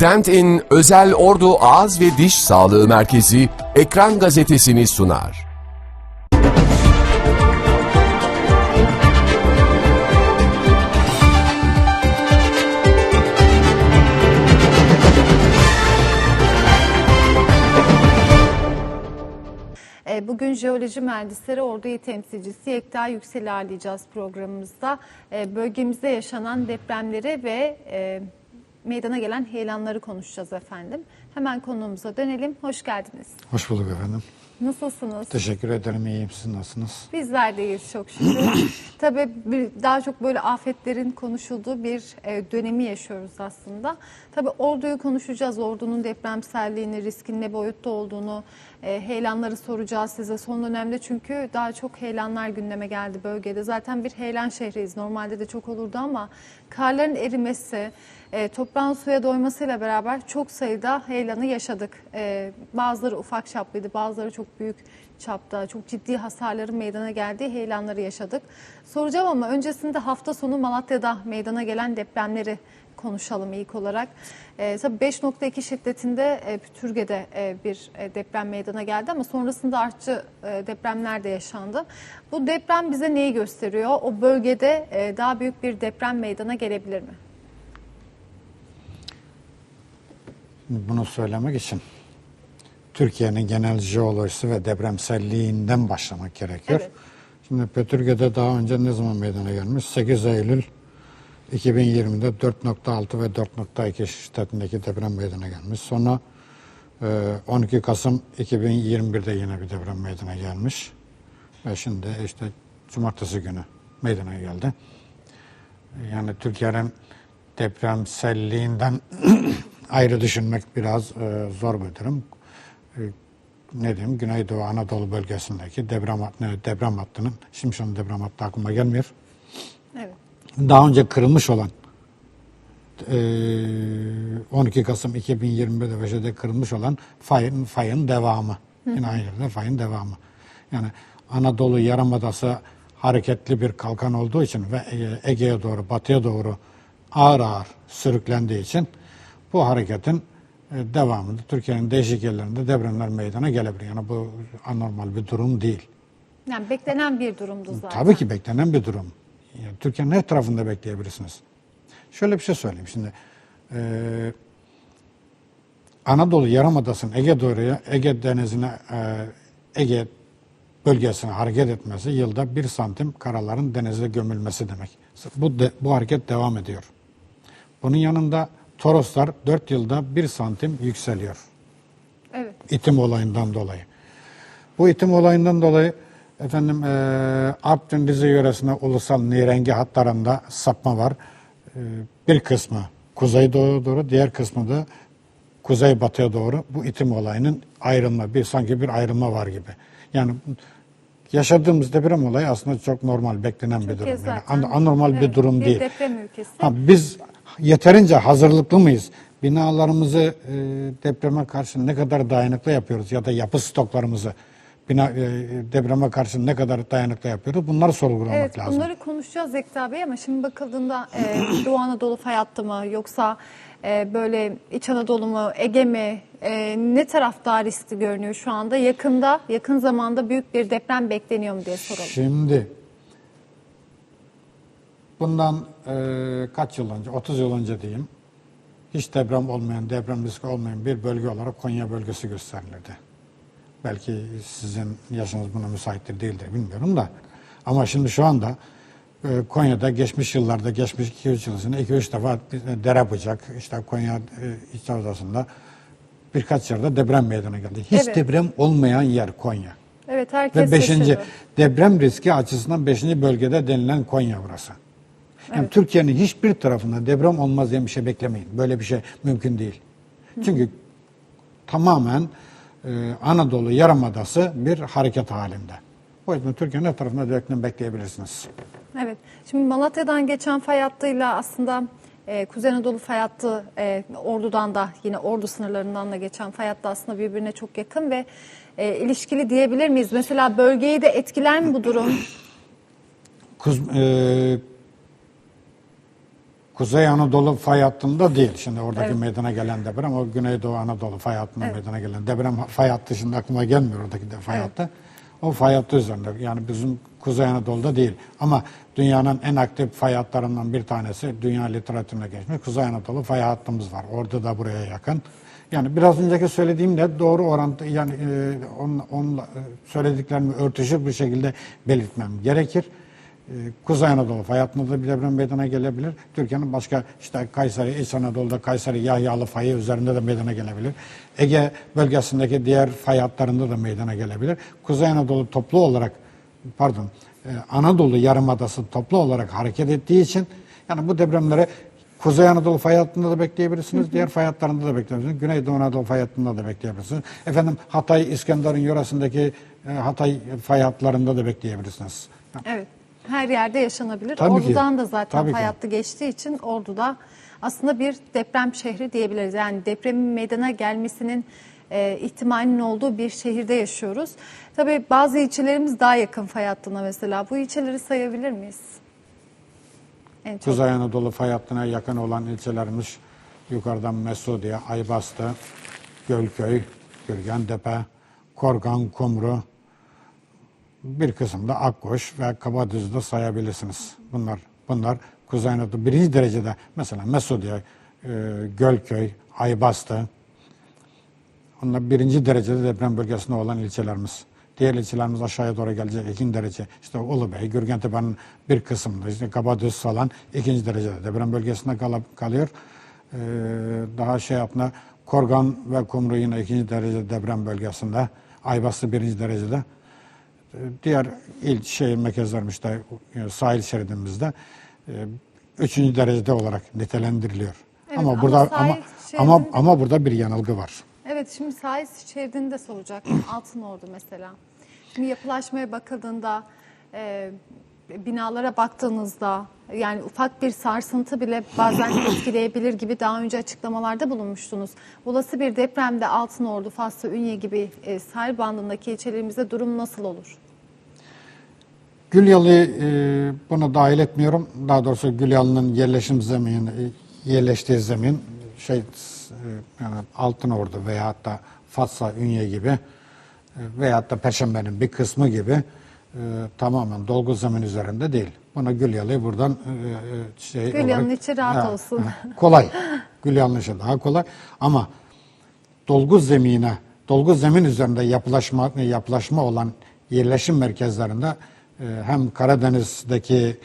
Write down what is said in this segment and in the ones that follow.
Dent-In Özel Ordu Ağız ve Diş Sağlığı Merkezi Ekran Gazetesini sunar. E, Bugün Jeoloji Mühendisleri Ordu İl Temsilcisi Yekta Yüksel'i ağırlayacağız programımızda. E, Bölgemizde yaşanan depremleri ve e, meydana gelen heyelanları konuşacağız efendim. Hemen konuğumuza dönelim. Hoş geldiniz. Hoş bulduk efendim. Nasılsınız? Teşekkür ederim. İyiyim. Siz nasılsınız? Bizler de iyiyiz çok şükür. Tabii daha çok böyle afetlerin konuşulduğu bir e, dönemi yaşıyoruz aslında. Tabii orduyu konuşacağız. Ordunun depremselliğini, riskin ne boyutta olduğunu, e, heyelanları soracağız size son dönemde. Çünkü daha çok heyelanlar gündeme geldi bölgede. Zaten bir heyelan şehriyiz. Normalde de çok olurdu ama karların erimesi, e, toprağın suya doymasıyla beraber çok sayıda heyelanı yaşadık. E, bazıları ufak çaplıydı, bazıları çok büyük çapta, çok ciddi hasarların meydana geldiği heyelanları yaşadık. Soracağım ama öncesinde hafta sonu Malatya'da meydana gelen depremleri konuşalım ilk olarak. E, tabii 5.2 şiddetinde e, Pütürge'de e, bir e, deprem meydana geldi ama sonrasında artçı e, depremler de yaşandı. Bu deprem bize neyi gösteriyor? O bölgede e, daha büyük bir deprem meydana gelebilir mi? Bunu söylemek için Türkiye'nin genel jeolojisi ve depremselliğinden başlamak gerekiyor. Evet. Şimdi Pötürge'de daha önce ne zaman meydana gelmiş? 8 Eylül 2020'de 4.6 ve 4.2 şiddetindeki deprem meydana gelmiş. Sonra e, 12 Kasım 2021'de yine bir deprem meydana gelmiş. Ve şimdi işte cumartesi günü meydana geldi. Yani Türkiye'nin depremselliğinden ayrı düşünmek biraz e, zor bir durum. E, ne diyeyim Güneydoğu Anadolu bölgesindeki deprem, ne, deprem hattının, şimdi şu deprem hattı aklıma gelmiyor. Evet. Daha önce kırılmış olan e, 12 Kasım 2021'de ve şeyde kırılmış olan fayın, fayın devamı. Yine aynı yerde fayın devamı. Yani Anadolu Yarımadası hareketli bir kalkan olduğu için ve e, Ege'ye doğru, batıya doğru ağır ağır sürüklendiği için bu hareketin e, devamında Türkiye'nin değişik yerlerinde depremler meydana gelebilir. Yani bu anormal bir durum değil. Yani beklenen bir durumdu zaten. Tabii ki beklenen bir durum. Yani Türkiye'nin her tarafında bekleyebilirsiniz. Şöyle bir şey söyleyeyim şimdi. Ee, Anadolu Yarımadası'nın Ege doğruya, Ege denizine, e, Ege bölgesine hareket etmesi yılda bir santim karaların denize gömülmesi demek. Bu, de- bu hareket devam ediyor. Bunun yanında Toroslar 4 yılda bir santim yükseliyor Evet. itim olayından dolayı. Bu itim olayından dolayı efendim e, Artvin Rize yöresine ulusal nirengi hatlarında sapma var. E, bir kısmı kuzeydoğuya doğru, diğer kısmı da kuzeybatıya doğru bu itim olayının ayrılma, bir sanki bir ayrılma var gibi. Yani yaşadığımız deprem olayı aslında çok normal, beklenen bir Türkiye durum. Yani an- anormal bir evet, durum bir değil. deprem ülkesi. Ha, biz yeterince hazırlıklı mıyız? Binalarımızı e, depreme karşı ne kadar dayanıklı yapıyoruz ya da yapı stoklarımızı bina e, depreme karşı ne kadar dayanıklı yapıyoruz? Bunları sorgulamak Evet lazım. bunları konuşacağız Zekta Bey ama şimdi bakıldığında e, Doğu Anadolu fay hattı mı yoksa e, böyle İç Anadolu mu Ege mi e, ne taraf daha riskli görünüyor şu anda? Yakında yakın zamanda büyük bir deprem bekleniyor mu diye soralım. Şimdi bundan e, kaç yıl önce, 30 yıl önce diyeyim, hiç deprem olmayan, deprem riski olmayan bir bölge olarak Konya bölgesi gösterilirdi. Belki sizin yaşınız buna müsaittir değildir bilmiyorum da. Ama şimdi şu anda Konya'da geçmiş yıllarda, geçmiş 2-3 yıl içinde 2-3 defa bir dere bıcak, işte Konya e, İç Havzası'nda birkaç yerde deprem meydana geldi. Hiç Evet. deprem olmayan yer Konya. Evet herkes Ve beşinci şaşırdı. deprem riski açısından beşinci bölgede denilen Konya burası. Yani Türkiye'nin hiçbir tarafında deprem olmaz diye bir şey beklemeyin. Böyle bir şey mümkün değil. Çünkü tamamen e, Anadolu Yarımadası bir hareket halinde. O yüzden Türkiye'nin her tarafında direktmen bekleyebilirsiniz. Evet. Şimdi Malatya'dan geçen fay hattıyla aslında e, Kuzey Anadolu fay hattı e, Ordu'dan da yine Ordu sınırlarından da geçen fay hattı aslında birbirine çok yakın ve e, ilişkili diyebilir miyiz? Mesela bölgeyi de etkiler mi bu durum? Kuz, e, Kuzey Anadolu fay hattında değil. Şimdi oradaki Evet. meydana gelen deprem o Güneydoğu Anadolu fay hattında meydana gelen deprem fay hattı şimdi aklıma gelmiyor oradaki de fay Evet. hattı. O fay hattı üzerinde yani bizim Kuzey Anadolu'da değil. Ama dünyanın en aktif fay hatlarından bir tanesi dünya literatürüne geçmiş. Kuzey Anadolu fay hattımız var. Orada da buraya yakın. Yani biraz önceki söylediğimle doğru orantı yani e, onunla, onunla, e, söylediklerimi örtüşür bir şekilde belirtmem gerekir. Ee, Kuzey Anadolu fay hattında da bir deprem meydana gelebilir. Türkiye'nin başka işte Kayseri, İç Anadolu'da Kayseri Yahyalı fayı üzerinde de meydana gelebilir. Ege bölgesindeki diğer fay hatlarında da meydana gelebilir. Kuzey Anadolu toplu olarak pardon e, Anadolu Yarımadası toplu olarak hareket ettiği için yani bu depremleri Kuzey Anadolu fay hattında da bekleyebilirsiniz. Diğer fay hatlarında da bekleyebilirsiniz. Güneydoğu Anadolu fay hattında da bekleyebilirsiniz. Efendim Hatay, İskenderun yöresindeki e, Hatay fay hatlarında da bekleyebilirsiniz. Evet. Her yerde yaşanabilir. Tabii ki. Ordu'dan da zaten Tabii ki. hayatta geçtiği için Ordu'da aslında bir deprem şehri diyebiliriz. Yani depremin meydana gelmesinin e, ihtimalinin olduğu bir şehirde yaşıyoruz. Tabii bazı ilçelerimiz daha yakın fay hattına mesela. Bu ilçeleri sayabilir miyiz? En çok. Kuzey Anadolu fay hattına yakın olan ilçelerimiz yukarıdan Mesudiye, Aybastı, Gölköy, Gürgentepe, Korgan, Kumru, bir kısım da Akkoş ve Kabadüz'de sayabilirsiniz. Bunlar bunlar Kuzey Anadolu birinci derecede mesela Mesudiye, e, Gölköy, Aybastı, onlar birinci derecede deprem bölgesinde olan ilçelerimiz. Diğer ilçelerimiz aşağıya doğru gelecek ikinci derece. İşte Ulubey, Gürgentepe'nin bir kısmında işte Kabadüz falan ikinci derecede deprem bölgesinde kal- kalıyor. Ee, daha şey yapma Korgan ve Kumru yine ikinci derece deprem bölgesinde. Aybastı birinci derecede. Ee, Diğer il şehir merkezlerimiz işte e, sahil şeridimizde e, üçüncü derecede olarak nitelendiriliyor. Evet, ama ama burada ama ama şeridinde- ama burada bir yanılgı var. Evet şimdi sahil şeridini de soracak. Altınordu mesela. Şimdi yapılaşmaya bakıldığında e, binalara baktığınızda yani ufak bir sarsıntı bile bazen etkileyebilir gibi daha önce açıklamalarda bulunmuştunuz. Olası bir depremde Altınordu, Faslı, Ünye gibi e, sahil bandındaki ilçelerimizde durum nasıl olur? Gülyalı'yı e, buna dahil etmiyorum. Daha doğrusu Gülyalı'nın yerleşim zemini, e, yerleştiği zemin şey e, yani Altınordu veyahut da Fatsa, Ünye gibi e, veyahut da Perşembe'nin bir kısmı gibi e, tamamen dolgu zemin üzerinde değil. Buna Gülyalı'yı buradan e, e, şey Gülyalı'nın içi rahat olsun. kolay. Gülyalı'nın içi daha kolay ama dolgu zemine, dolgu zemin üzerinde yapılaşma yapılaşma olan yerleşim merkezlerinde e, hem Karadeniz'deki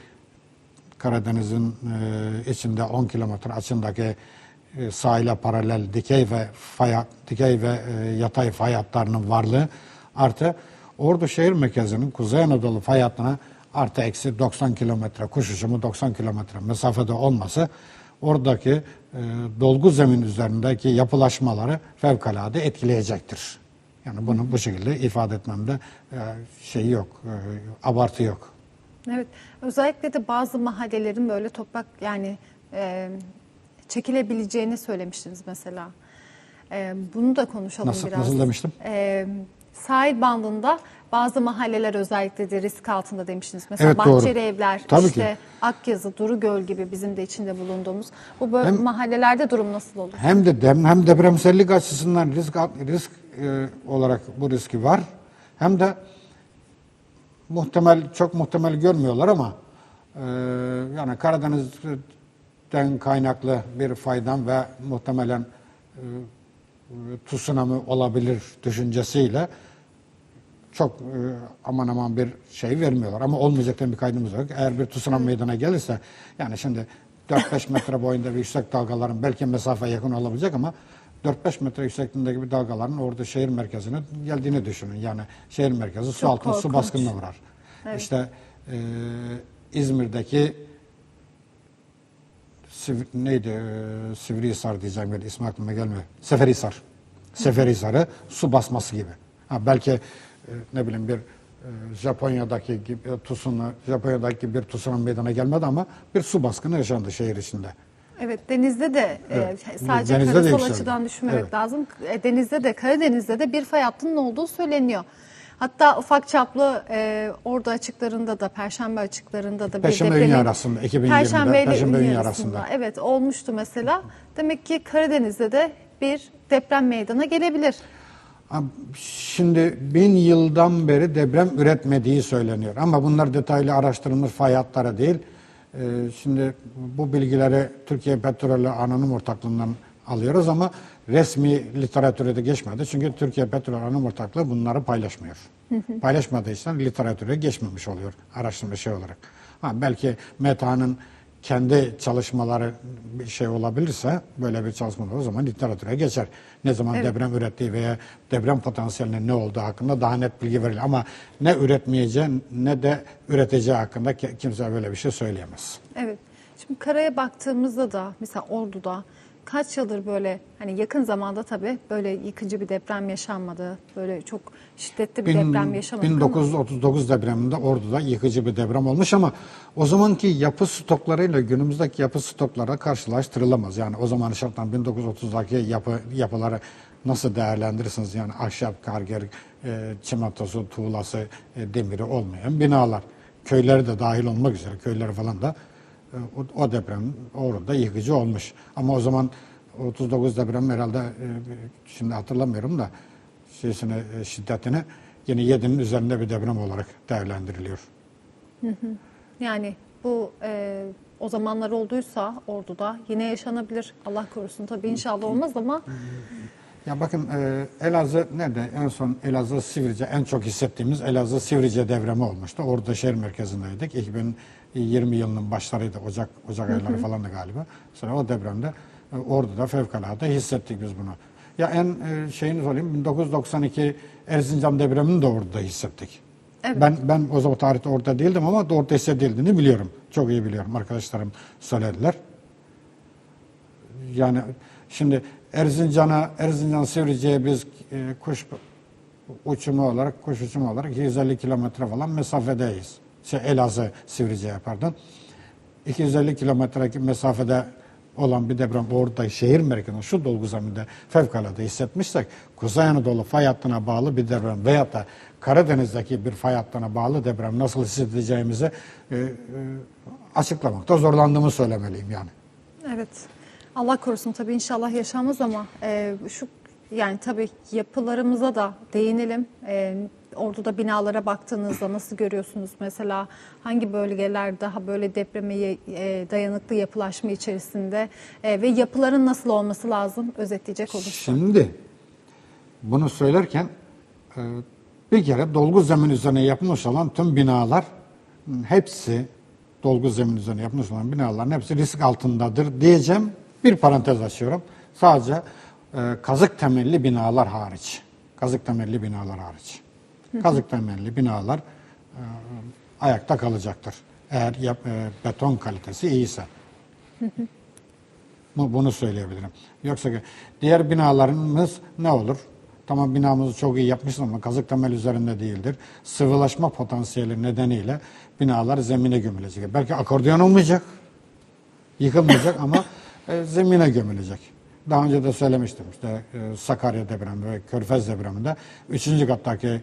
Karadeniz'in e, içinde 10 kilometre açındaki e, sahile paralel dikey ve fay, dikey ve e, yatay fay hatlarının varlığı artı Ordu şehir merkezinin Kuzey Anadolu fay hattına artı eksi 90 kilometre kuş uçumu 90 kilometre mesafede olması oradaki e, dolgu zemin üzerindeki yapılaşmaları fevkalade etkileyecektir. Yani bunu bu şekilde ifade etmemde e, şey yok, e, abartı yok. Evet, özellikle de bazı mahallelerin böyle toprak yani e, çekilebileceğini söylemiştiniz mesela. E, bunu da konuşalım Nasıl- biraz. nasıl demiştim? E, sahil bandında bazı mahalleler özellikle de risk altında demiştiniz. Mesela Evet, doğru. Bahçeli Evler, Tabii işte ki. Akyazı, Durugöl gibi bizim de içinde bulunduğumuz. Bu böyle mahallelerde durum nasıl olur? Hem de dem, hem depremsellik açısından risk risk e, olarak bu riski var. Hem de muhtemel çok muhtemel görmüyorlar ama e, yani Karadeniz'den kaynaklı bir faydan ve muhtemelen e, tsunami olabilir düşüncesiyle çok e, aman aman bir şey vermiyorlar. Ama olmayacaktan bir kaydımız yok. Eğer bir tsunami meydana gelirse yani şimdi 4-5 metre boyunda bir yüksek dalgaların belki mesafe yakın olabilecek ama 4-5 metre yüksekliğindeki bir dalgaların orada şehir merkezine geldiğini düşünün. Yani şehir merkezi su Çok altına su baskınına uğrar. İşte e, İzmir'deki Siv- neydi e, Sivrihisar diyeceğim yani ismi aklıma gelmiyor. Seferihisar. Seferihisar'ı su basması gibi. Ha, belki e, ne bileyim bir e, Japonya'daki gibi e, tsunami, Japonya'daki bir tsunami meydana gelmedi ama bir su baskını yaşandı şehir içinde. Evet denizde de Evet. e, sadece Denizde de karasal yükseldi. açıdan düşünmemek Evet. lazım. E, denizde de Karadeniz'de de bir fay hattının olduğu söyleniyor. Hatta ufak çaplı e, orada açıklarında da Perşembe açıklarında da bir Perşembe depremin- Ünye arasında, 2020'de Perşembe ile Perşembe arasında. arasında. Evet olmuştu mesela. Demek ki Karadeniz'de de bir deprem meydana gelebilir. Şimdi bin yıldan beri deprem üretmediği söyleniyor. Ama bunlar detaylı araştırılmış fay hatları değil. Ee, şimdi bu bilgileri Türkiye Petrolü Anonim Ortaklığı'ndan alıyoruz ama resmi literatüre de geçmedi. Çünkü Türkiye Petrol Anonim Ortaklığı bunları paylaşmıyor. Paylaşmadığı için literatüre geçmemiş oluyor araştırma şey olarak. Ha, belki META'nın kendi çalışmaları bir şey olabilirse böyle bir çalışmalar o zaman literatüre geçer. Ne zaman Evet. deprem ürettiği veya deprem potansiyelinin ne olduğu hakkında daha net bilgi verilir. Ama ne üretmeyeceği ne de üreteceği hakkında ki- kimse böyle bir şey söyleyemez. Evet. Şimdi karaya baktığımızda da mesela Ordu'da kaç yıldır böyle hani yakın zamanda tabii böyle yıkıcı bir deprem yaşanmadı. Böyle çok şiddetli bir Bin- deprem yaşamadık ama 1939 depreminde Ordu'da yıkıcı bir deprem olmuş ama o zamanki yapı stoklarıyla günümüzdeki yapı stoklara karşılaştırılamaz. Yani o zaman şarttan 1930'daki yapı yapıları nasıl değerlendirirsiniz? Yani ahşap, karger, e, çimentosu, tuğlası, e, demiri olmayan binalar. Köyleri de dahil olmak üzere köyleri falan da o, deprem orada yıkıcı olmuş. Ama o zaman 39 deprem herhalde e, şimdi hatırlamıyorum da şeysini, e, şiddetini yine 7'nin üzerinde bir deprem olarak değerlendiriliyor. yani bu e, o zamanlar olduysa Ordu'da yine yaşanabilir. Allah korusun tabii inşallah olmaz ama Ya bakın e, Elazığ nerede? En son Elazığ Sivrice en çok hissettiğimiz Elazığ Sivrice depremi olmuştu. Orada şehir merkezindeydik. 2020 yılının başlarıydı. Ocak Ocak ayları falandı galiba. Sonra o depremde e, Ordu'da fevkalade hissettik biz bunu. Ya en e, şeyini söyleyeyim 1992 Erzincan depremini de orada hissettik. Evet. Ben ben o zaman tarihte orada değildim ama orada hissedildiğini biliyorum. Çok iyi biliyorum. Arkadaşlarım söylediler. Yani şimdi Erzincan'a, Erzincan Sivrice'ye biz e, kuş uçumu olarak, kuş uçumu olarak 250 kilometre falan mesafedeyiz. Şey, Elazığ Sivrice'ye pardon. 250 kilometre mesafede olan bir deprem orada şehir merkezinde şu dolgu zeminde fevkalade hissetmişsek Kuzey Anadolu fay hattına bağlı bir deprem veyahut da Karadeniz'deki bir fay hattına bağlı deprem nasıl hissedeceğimizi e, e, açıklamakta zorlandığımı söylemeliyim yani. evet Allah korusun tabii inşallah yaşanmaz ama e, şu yani tabii yapılarımıza da değinelim. E, Ordu'da binalara baktığınızda nasıl görüyorsunuz mesela hangi bölgeler daha böyle depreme e, dayanıklı yapılaşma içerisinde e, ve yapıların nasıl olması lazım özetleyecek olursak. Şimdi bunu söylerken e, bir kere dolgu zemin üzerine yapılmış olan tüm binalar hepsi dolgu zemin üzerine yapılmış olan binaların hepsi risk altındadır diyeceğim. Bir parantez açıyorum. Sadece e, kazık temelli binalar hariç. Kazık temelli binalar hariç. Kazık temelli binalar e, ayakta kalacaktır. Eğer yap, e, beton kalitesi iyiyse. Bu- Bunu söyleyebilirim. Yoksa diğer binalarımız ne olur? Tamam binamızı çok iyi yapmışız ama kazık temel üzerinde değildir. Sıvılaşma potansiyeli nedeniyle binalar zemine gömülecek. Belki akordeon olmayacak, yıkılmayacak ama e, zemine gömülecek. Daha önce de söylemiştim işte e, Sakarya depremi ve Körfez depreminde 3. kattaki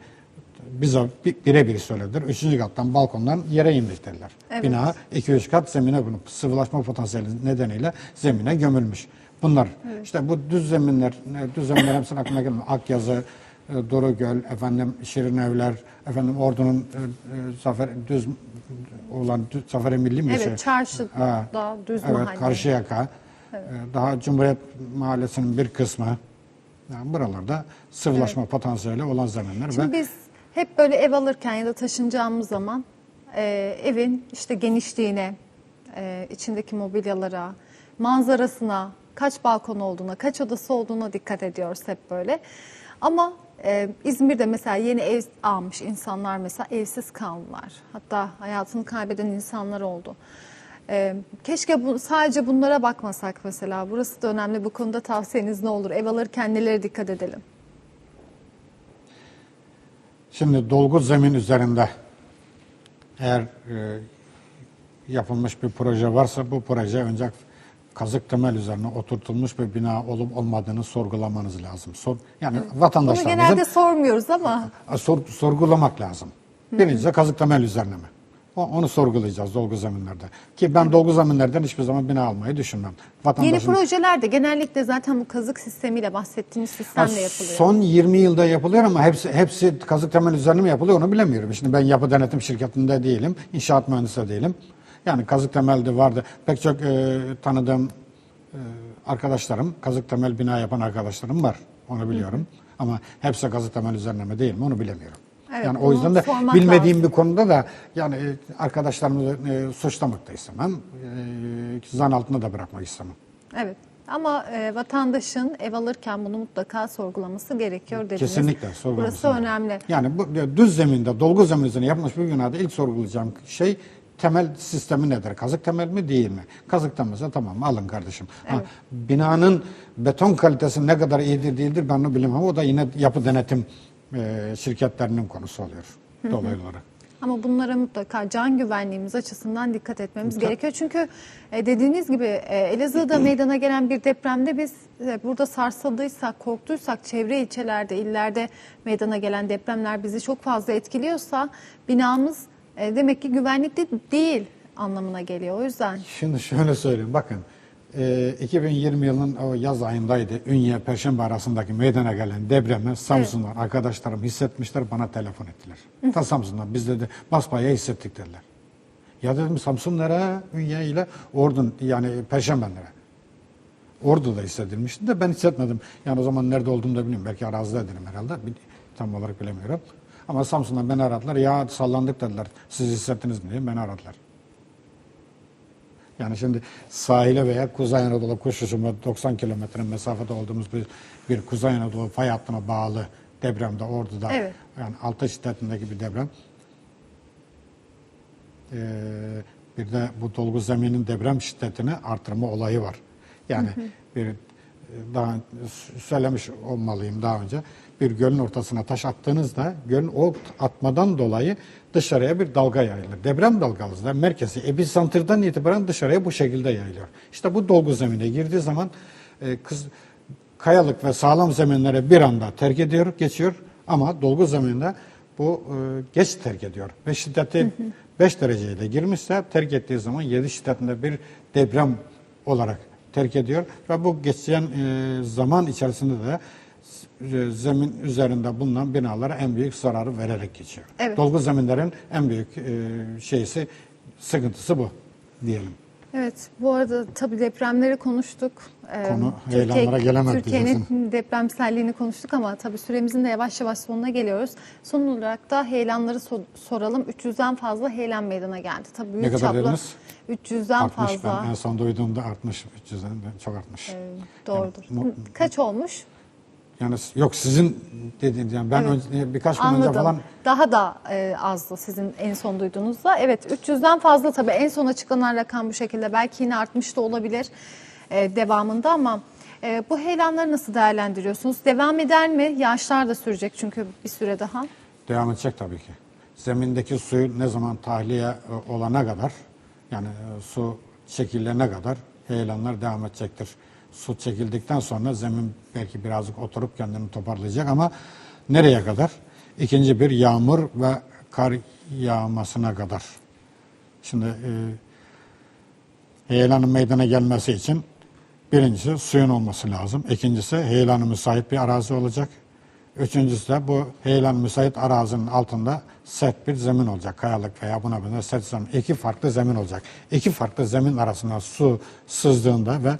bize bi- birebir söylediler. Üçüncü kattan balkondan yere indik dediler. Evet. Bina 2-3 kat zemine bunu sıvılaşma potansiyeli nedeniyle zemine gömülmüş. Bunlar işte bu düz zeminler, düz zeminler hepsinin aklına gelmiyor. Akyazı, e, Dorugöl, efendim Şirin Evler, efendim Ordu'nun e, Zafer düz olan düz, Zafer Milli mi? Evet, şey? çarşıda, Ha, düz evet, mahalle. Karşıyaka. E, Daha Cumhuriyet Mahallesi'nin bir kısmı. Yani buralarda sıvılaşma potansiyeli olan zeminler Şimdi ve biz hep böyle ev alırken ya da taşınacağımız zaman e, evin işte genişliğine, e, içindeki mobilyalara, manzarasına, kaç balkon olduğuna, kaç odası olduğuna dikkat ediyoruz hep böyle. Ama e, İzmir'de mesela yeni ev almış insanlar mesela evsiz kaldılar. Hatta hayatını kaybeden insanlar oldu. E, keşke bu, sadece bunlara bakmasak mesela. Burası da önemli. Bu konuda tavsiyeniz ne olur? Ev alırken nelere dikkat edelim? Şimdi dolgu zemin üzerinde eğer e, yapılmış bir proje varsa bu proje önce kazık temel üzerine oturtulmuş bir bina olup olmadığını sorgulamanız lazım. Sor, yani Bunu vatandaşlarımızın genelde sormuyoruz ama sor- sorgulamak lazım. Birincisi kazık temel üzerine mi? Onu sorgulayacağız dolgu zeminlerde. Ki ben dolgu zeminlerden hiçbir zaman bina almayı düşünmem. yeni Vatandaşın projelerde genellikle zaten bu kazık sistemiyle bahsettiğimiz sistemle yapılıyor. Son 20 yılda yapılıyor ama hepsi hepsi kazık temel üzerine mi yapılıyor onu bilemiyorum. Şimdi ben yapı denetim şirketinde değilim, inşaat mühendisi de değilim. Yani kazık temelde vardı. Pek çok e, tanıdığım e, arkadaşlarım, kazık temel bina yapan arkadaşlarım var. Onu biliyorum. Ama hepsi kazık temel üzerine mi değil mi onu bilemiyorum. Evet, yani o yüzden de bilmediğim lazım. bir konuda da yani e, arkadaşlarımı e, suçlamak da istemem. E, zan altında da bırakmak istemem. Evet. Ama e, vatandaşın ev alırken bunu mutlaka sorgulaması gerekiyor dediniz. Kesinlikle sorgulaması Burası lazım. önemli. Yani bu düz zeminde, dolgu zemin üzerine yapılmış bir binada ilk sorgulayacağım şey temel sistemi nedir? Kazık temel mi değil mi? Kazık temelse tamam alın kardeşim. Ha, binanın beton kalitesi ne kadar iyidir değildir ben onu bilemem. O da yine yapı denetim e, şirketlerinin konusu oluyor dolaylı olarak. Ama bunlara mutlaka can güvenliğimiz açısından dikkat etmemiz gerekiyor. Çünkü e, dediğiniz gibi e, Elazığ'da meydana gelen bir depremde biz e, burada sarsıldıysak, korktuysak, çevre ilçelerde, illerde meydana gelen depremler bizi çok fazla etkiliyorsa binamız demek ki güvenlikli değil anlamına geliyor. O yüzden Şimdi şöyle söyleyeyim bakın. E, 2020 yılının o yaz ayındaydı. Ünye Perşembe arasındaki meydana gelen depremi Samsun'dan arkadaşlarım hissetmişler bana telefon ettiler. Ta Samsun'dan biz dedi basbaya hissettik dediler. Ya dedim Samsun nereye? Ünye ile Ordun yani Perşembe nereye? Ordu'da hissedilmişti de ben hissetmedim. Yani o zaman nerede olduğumu da bilmiyorum. Belki arazideydim herhalde. Tam olarak bilemiyorum. Ama Samsun'dan beni aradılar. Ya sallandık dediler. Siz hissettiniz mi diye beni aradılar. Yani şimdi sahile veya Kuzey Anadolu koşuşuma 90 kilometre mesafede olduğumuz bir, bir Kuzey Anadolu fay hattına bağlı depremde Ordu'da Evet. yani altı şiddetindeki bir deprem. Ee, bir de bu dolgu zeminin deprem şiddetini artırma olayı var. Yani bir e, daha söylemiş olmalıyım daha önce. Bir gölün ortasına taş attığınızda gölün o atmadan dolayı dışarıya bir dalga yayılır. Deprem dalgası da merkezi episantrdan itibaren dışarıya bu şekilde yayılıyor. İşte bu dolgu zemine girdiği zaman e, kız, kayalık ve sağlam zeminlere bir anda terk ediyor, geçiyor ama dolgu zeminde bu e, geç terk ediyor. Ve şiddeti 5 dereceyle girmişse terk ettiği zaman 7 şiddetinde bir deprem olarak terk ediyor ve bu geçen e, zaman içerisinde de zemin üzerinde bulunan binalara en büyük zararı vererek geçiyor. Evet. Dolgu zeminlerin en büyük e, şeysi sıkıntısı bu diyelim. Evet, bu arada tabii depremleri konuştuk. Ee, Konu Türkiye- gelemez Türkiye'nin depremselliğini konuştuk ama tabii süremizin de yavaş yavaş sonuna geliyoruz. Son olarak da heyelanları so- soralım. 300'den fazla heyelan meydana geldi. Tabii büyük Ne kadar çaplı. dediniz? 300'den Artmış fazla. ben en son duyduğumda artmış 300'den de çok artmış. Ee, doğrudur. Yani Kaç olmuş? Yani yok sizin dediğiniz yani ben Evet. önce, birkaç gün önce falan Daha da e, azdı sizin en son duyduğunuzda. Evet 300'den fazla tabii en son açıklanan rakam bu şekilde. Belki yine artmış da olabilir e, devamında ama e, bu heyelanları nasıl değerlendiriyorsunuz? Devam eder mi? Yağışlar da sürecek çünkü bir süre daha. devam edecek tabii ki. Zemindeki suyu ne zaman tahliye e, olana kadar yani e, su çekilene kadar heyelanlar devam edecektir. Su çekildikten sonra zemin belki birazcık oturup kendini toparlayacak ama nereye kadar? İkinci bir yağmur ve kar yağmasına kadar. Şimdi e, heyelanın meydana gelmesi için birincisi suyun olması lazım. İkincisi heyelanı müsait bir arazi olacak. Üçüncüsü de bu heyelan müsait arazinin altında sert bir zemin olacak. Kayalık veya buna benzer sert zemin. İki farklı zemin olacak. İki farklı zemin arasına su sızdığında ve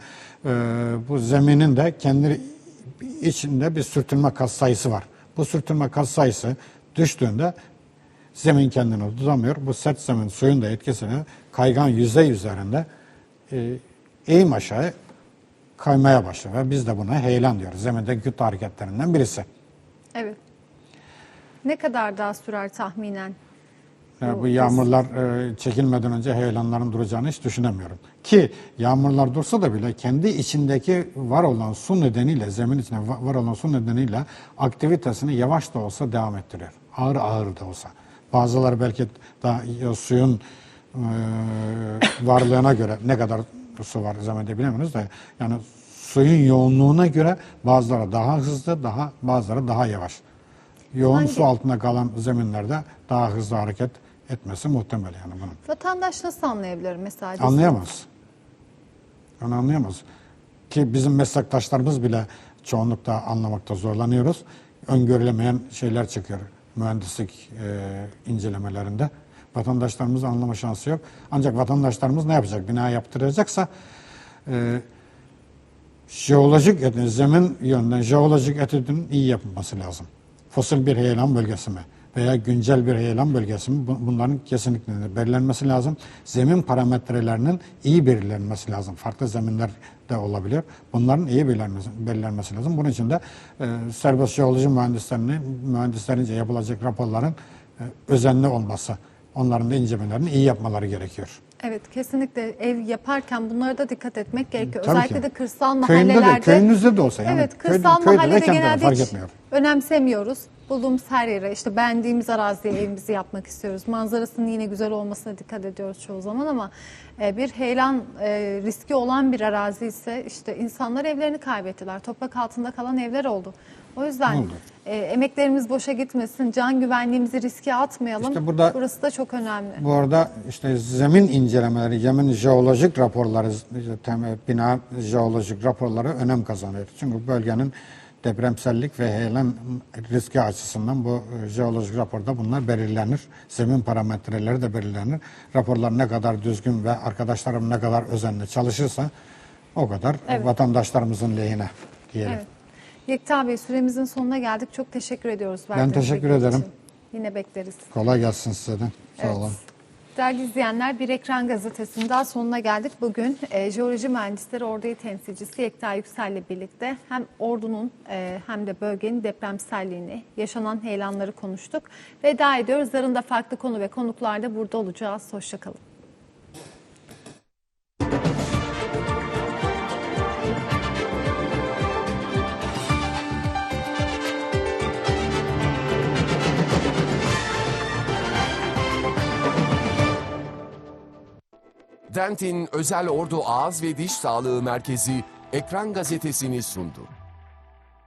e, bu zeminin de kendi içinde bir sürtünme kat sayısı var. Bu sürtünme kat sayısı düştüğünde zemin kendini tutamıyor. Bu sert zemin suyun da etkisini kaygan yüzey üzerinde e, eğim aşağı kaymaya başlıyor. Ve biz de buna heyelan diyoruz. Zeminde kütle hareketlerinden birisi. Evet. Ne kadar daha sürer tahminen? Yani Bu bu yağmurlar e, çekilmeden önce heyelanların duracağını hiç düşünemiyorum. Ki yağmurlar dursa da bile kendi içindeki var olan su nedeniyle, zemin içinde va- var olan su nedeniyle aktivitesini yavaş da olsa devam ettiriyor. Ağır ağır da olsa. Bazıları belki daha e, suyun e, varlığına göre ne kadar su var zeminde bilemiyoruz da yani suyun yoğunluğuna göre bazıları daha hızlı, daha bazıları daha yavaş. Yoğun Hangi- su altında kalan zeminlerde daha hızlı hareket etmesi muhtemel yani bunun. Vatandaş nasıl anlayabilir mesela? Anlayamaz. Onu anlayamaz. Ki bizim meslektaşlarımız bile çoğunlukla anlamakta zorlanıyoruz. Öngörülemeyen şeyler çıkıyor mühendislik e, incelemelerinde. Vatandaşlarımızın anlama şansı yok. Ancak vatandaşlarımız ne yapacak? Bina yaptıracaksa e, jeolojik etüdün, zemin yönden jeolojik etüdün iyi yapılması lazım. Fosil bir heyelan bölgesi mi veya güncel bir heyelan bölgesi mi? Bu- Bunların kesinlikle belirlenmesi lazım. Zemin parametrelerinin iyi belirlenmesi lazım. Farklı zeminler de olabilir. Bunların iyi belirlenmesi, lazım. Bunun için de e, serbest jeoloji mühendislerinin, mühendislerince yapılacak raporların e, özenli olması, onların da incelemelerini iyi yapmaları gerekiyor. Evet kesinlikle ev yaparken bunlara da dikkat etmek gerekiyor. Tabii Özellikle ki. de kırsal Köyünde de, mahallelerde. köyünüzde de olsa yani evet köyde- kırsal köyde de mahallede kentte de genelde fark hiç etmiyor. önemsemiyoruz. Bulduğumuz her yere işte beğendiğimiz araziye evimizi yapmak istiyoruz. Manzarasının yine güzel olmasına dikkat ediyoruz çoğu zaman ama e, bir heyelan e, riski olan bir arazi ise işte insanlar evlerini kaybettiler. Toprak altında kalan evler oldu. O yüzden Oldu. e, emeklerimiz boşa gitmesin, can güvenliğimizi riske atmayalım. İşte burada- Burası da çok önemli. Bu arada işte zemin incelemeleri, zemin jeolojik raporları, işte bina jeolojik raporları önem kazanıyor. Çünkü bölgenin depremsellik ve heyelan riski açısından bu e, jeolojik raporda bunlar belirlenir. Zemin parametreleri de belirlenir. Raporlar ne kadar düzgün ve arkadaşlarım ne kadar özenli çalışırsa o kadar Evet. vatandaşlarımızın lehine diyelim. Evet. Yekta Bey süremizin sonuna geldik. Çok teşekkür ediyoruz. Ben teşekkür ederim. için. Yine bekleriz. Kolay gelsin size de. Sağ Evet. olun. Değerli izleyenler bir ekran gazetesinin daha sonuna geldik. Bugün e, Jeoloji Mühendisleri Ordu İl Temsilcisi Yekta Yüksel ile birlikte hem ordunun e, hem de bölgenin depremselliğini, yaşanan heyelanları konuştuk. Veda ediyoruz. Yarın da farklı konu ve konuklarda burada olacağız. Hoşçakalın. Dentin Özel Ordu Ağız ve Diş Sağlığı Merkezi Ekran Gazetesini sundu.